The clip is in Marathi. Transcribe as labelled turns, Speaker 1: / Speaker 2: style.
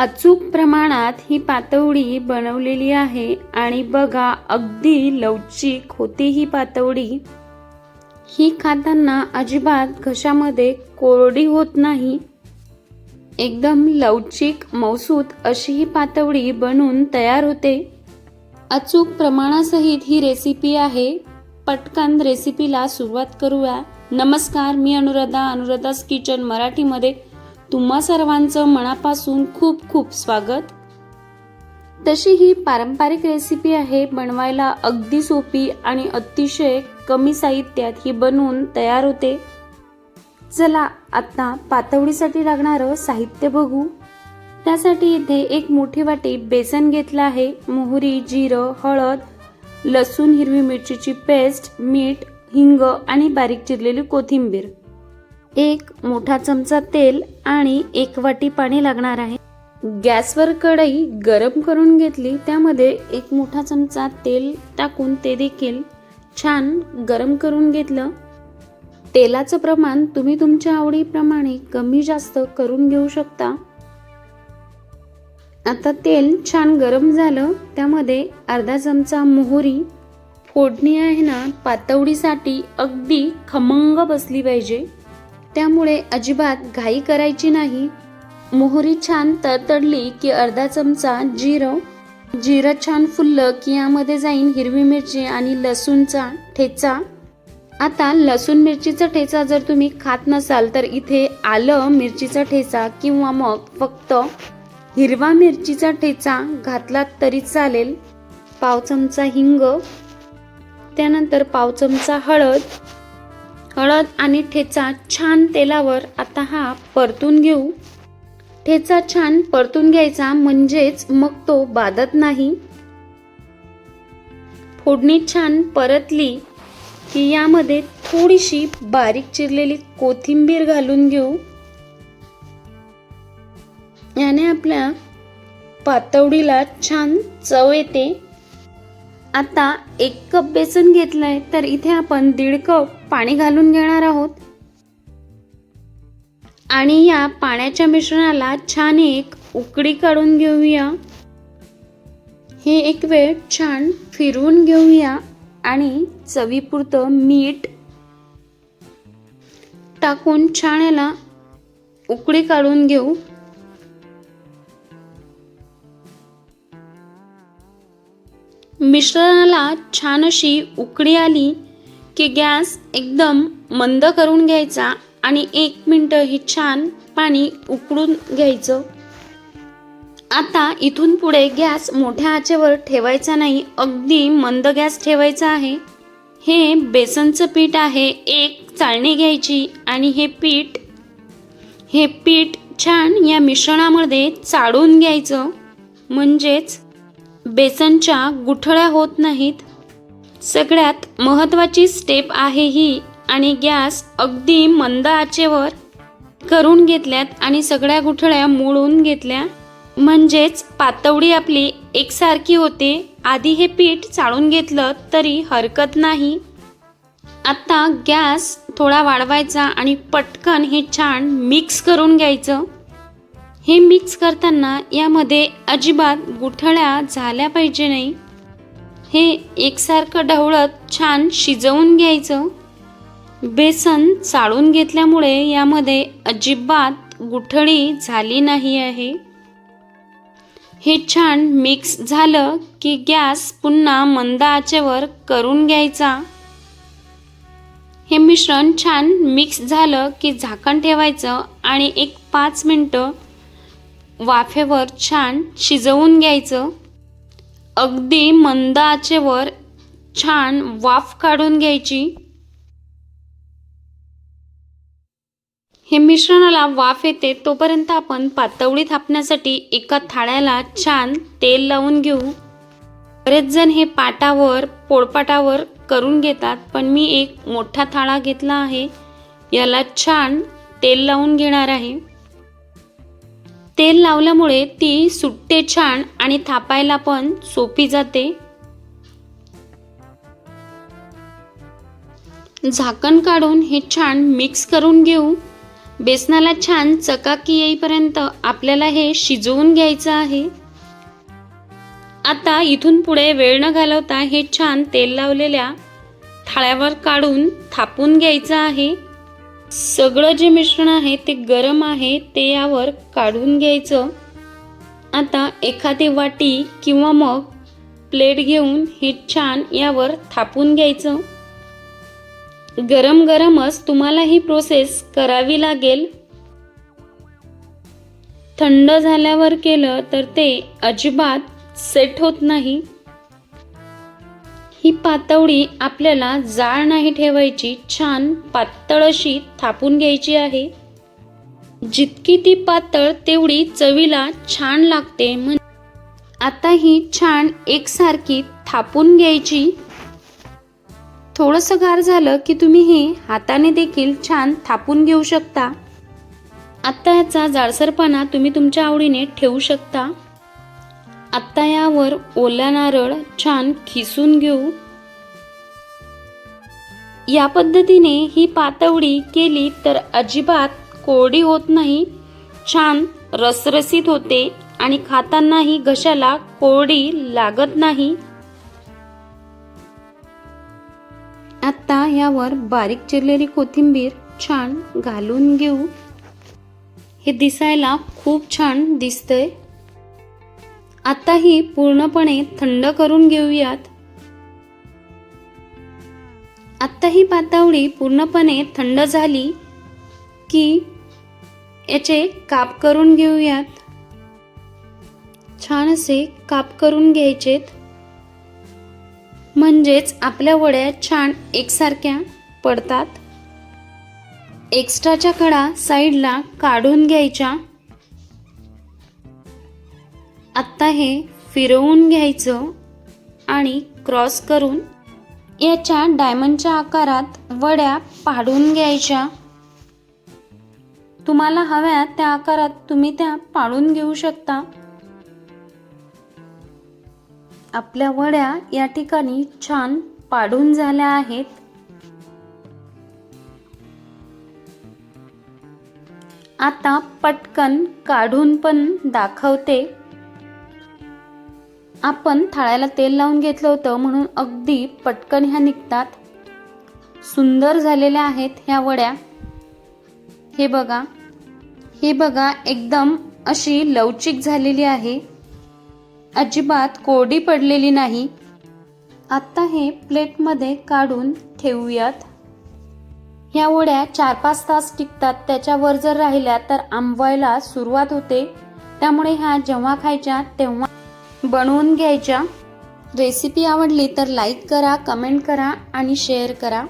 Speaker 1: अचूक प्रमाणात ही पातवडी बनवलेली आहे आणि बघा अगदी लवचिक होती ही पातवडी. ही खाताना अजिबात घशामध्ये कोरडी होत नाही. एकदम लवचिक मौसूत अशी ही पातवडी बनून तयार होते. अचूक प्रमाणासहित ही रेसिपी आहे. पटकन रेसिपीला सुरुवात करूया. नमस्कार मी अनुराधा अनुराधास किचन मराठीमध्ये तुम्हा सर्वांचं मनापासून खूप खूप स्वागत. तशी ही पारंपरिक रेसिपी आहे बनवायला अगदी सोपी आणि अतिशय कमी साहित्यात ही बनवून तयार होते. चला आता पातवडीसाठी लागणारं साहित्य बघू. त्यासाठी इथे एक मोठी वाटी बेसन घेतलं आहे मोहरी जिरं हळद लसूण हिरवी मिरचीची पेस्ट मीठ हिंग आणि बारीक चिरलेली कोथिंबीर. एक मोठा चमचा तेल आणि एक वाटी पाणी लागणार आहे. गॅसवर कढई गरम करून घेतली त्यामध्ये एक मोठा चमचा तेल टाकून ते देखील छान गरम करून घेतलं. तेलाचं प्रमाण तुम्ही तुमच्या आवडीप्रमाणे कमी जास्त करून घेऊ शकता. आता तेल छान गरम झालं त्यामध्ये अर्धा चमचा मोहरी फोडणी आहे ना पातवडीसाठी अगदी खमंग बसली पाहिजे. त्यामुळे अजिबात घाई करायची नाही. मोहरी छान तडतडली की अर्धा चमचा जिरं जिरं छान फुललं की यामध्ये जाईन हिरवी मिरची आणि लसूणचा ठेचा. आता लसूण मिरचीचा ठेचा जर तुम्ही खात नसाल तर इथे आलं मिरचीचा ठेचा किंवा मग फक्त हिरवा मिरचीचा ठेचा घातला तरी चालेल. पाव चमचा हिंग त्यानंतर पाव चमचा हळद हळद आणि ठेचा छान तेलावर आता हा परतून घेऊ. ठेचा छान परतून घ्यायचा म्हणजेच मग तो बाधत नाही. फोडणी छान परतली की यामध्ये थोडीशी बारीक चिरलेली कोथिंबीर घालून घेऊ. याने आपल्या पातवडीला छान चव येते. आता एक कप बेसन घेतलंय तर इथे आपण दीड कप पाणी घालून घेणार आहोत. आणि या पाण्याच्या मिश्रणाला छान एक उकडी काढून घेऊया. हे एक वेळ छान फिरवून घेऊया आणि चवीपुरतं मीठ टाकून छान याला उकडी काढून घेऊ. मिश्रणाला छान अशी उकडी आली की गॅस एकदम मंद करून घ्यायचा आणि एक मिनटं हे छान पाणी उकळून घ्यायचं. आता इथून पुढे गॅस मोठ्या आचेवर ठेवायचा नाही अगदी मंद गॅस ठेवायचा आहे. हे बेसनचं पीठ आहे एक चाळणी घ्यायची आणि हे पीठ हे पीठ छान या मिश्रणामध्ये चाळून घ्यायचं. म्हणजेच बेसनच्या गुठळ्या होत नाहीत सगळ्यात महत्त्वाची स्टेप आहे ही. आणि गॅस अगदी मंद आचेवर करून घेतल्यात आणि सगळ्या गुठळ्या मोडून घेतल्या. म्हणजेच पातवडी आपली एकसारखी होते. आधी हे पीठ चाळून घेतलं तरी हरकत नाही. आत्ता गॅस थोडा वाढवायचा आणि पटकन हे छान मिक्स करून घ्यायचं. हे मिक्स करताना यामध्ये अजिबात गुठळ्या झाल्या पाहिजे नाही. हे एकसारखं ढवळत छान शिजवून घ्यायचं. बेसन चाळून घेतल्यामुळे यामध्ये अजिबात गुठळी झाली नाही आहे. हे छान मिक्स झालं की गॅस पुन्हा मंद आचेवर करून घ्यायचा. हे मिश्रण छान मिक्स झालं की झाकण ठेवायचं आणि एक पाच मिनटं वाफेवर छान शिजवून घ्यायचं. अगदी मंद आचेवर छान वाफ काढून घ्यायची. हे मिश्रणाला वाफ येते तोपर्यंत आपण पातवडी थापण्यासाठी एका थाळ्याला छान तेल लावून घेऊ. बरेच जण हे पाटावर पोळपाटावर करून घेतात पण मी एक मोठा थाळा घेतला आहे. याला छान तेल लावून घेणार आहे. तेल लावल्यामुळे ती सुट्टे छान आणि थापायला पण सोपी जाते. झाकण काढून हे छान मिक्स करून घेऊ. बेसनाला छान चकाकी येईपर्यंत आपल्याला हे शिजवून घ्यायचं आहे. आता इथून पुढे वेळ न घालवता हे छान तेल लावलेल्या थाळ्यावर काढून थापून घ्यायचं आहे. सगळं जे मिश्रण आहे ते गरम आहे ते यावर काढून घ्यायचं. आता एखादी वाटी किंवा मग प्लेट घेऊन हे छान यावर थापून घ्यायचं. गरम गरमच तुम्हाला ही प्रोसेस करावी लागेल. थंड झाल्यावर केलं तर ते अजिबात सेट होत नाही. ही पातवडी आपल्याला जाळ नाही ठेवायची छान पातळ अशी थापून घ्यायची आहे. जितकी ती पातळ तेवढी चवीला छान लागते म्हण आता ही छान एकसारखी थापून घ्यायची. थोडंसं गार झालं की तुम्ही हे हाताने देखील छान थापून घेऊ शकता. आत्ता याचा जाडसरपणा तुम्ही तुमच्या आवडीने ठेवू शकता. आत्ता यावर ओला नारळ छान खिसून घेऊ. या पद्धतीने ही पातवडी केली तर अजिबात कोरडी होत नाही छान रसरसीत होते आणि खातानाही घशाला कोरडी लागत नाही. आता यावर बारीक चिरलेली कोथिंबीर छान घालून घेऊ. हे दिसायला खूप छान दिसतंय. आत्ताही पूर्णपणे थंड करून घेऊयात. आत्ता ही पातावळी पूर्णपणे थंड झाली की याचे काप करून घेऊयात. छान असे काप करून घ्यायचेत. म्हणजेच आपल्या वड्या छान एकसारख्या पडतात. एक्स्ट्राच्या कडा साईडला काढून घ्यायच्या. आत्ता हे फिरवून घ्यायचं आणि क्रॉस करून याच्या डायमंडच्या आकारात वड्या पाडून घ्यायच्या. तुम्हाला हव्या त्या आकारात तुम्ही त्या पाडून घेऊ शकता. आपल्या वड्या या ठिकाणी छान पाडून झाल्या आहेत. आता पटकन काढून पण दाखवते. आपण थाळ्याला तेल लावून घेतलं होतं म्हणून अगदी पटकन ह्या निघतात. सुंदर झालेल्या आहेत ह्या वड्या. हे बघा. हे बघा एकदम अशी लवचिक झालेली आहे. अजिबात कोरडी पडलेली नाही. आत्ता हे प्लेटमध्ये काढून ठेवूयात. ह्या वड्या चार पाच तास टिकतात. त्याच्यावर जर राहिल्या तर आंबवायला सुरुवात होते. त्यामुळे ह्या जेव्हा खायच्या तेव्हा बनवून घ्यायच्या. रेसिपी आवडली तर लाईक करा कमेंट करा आणि शेअर करा.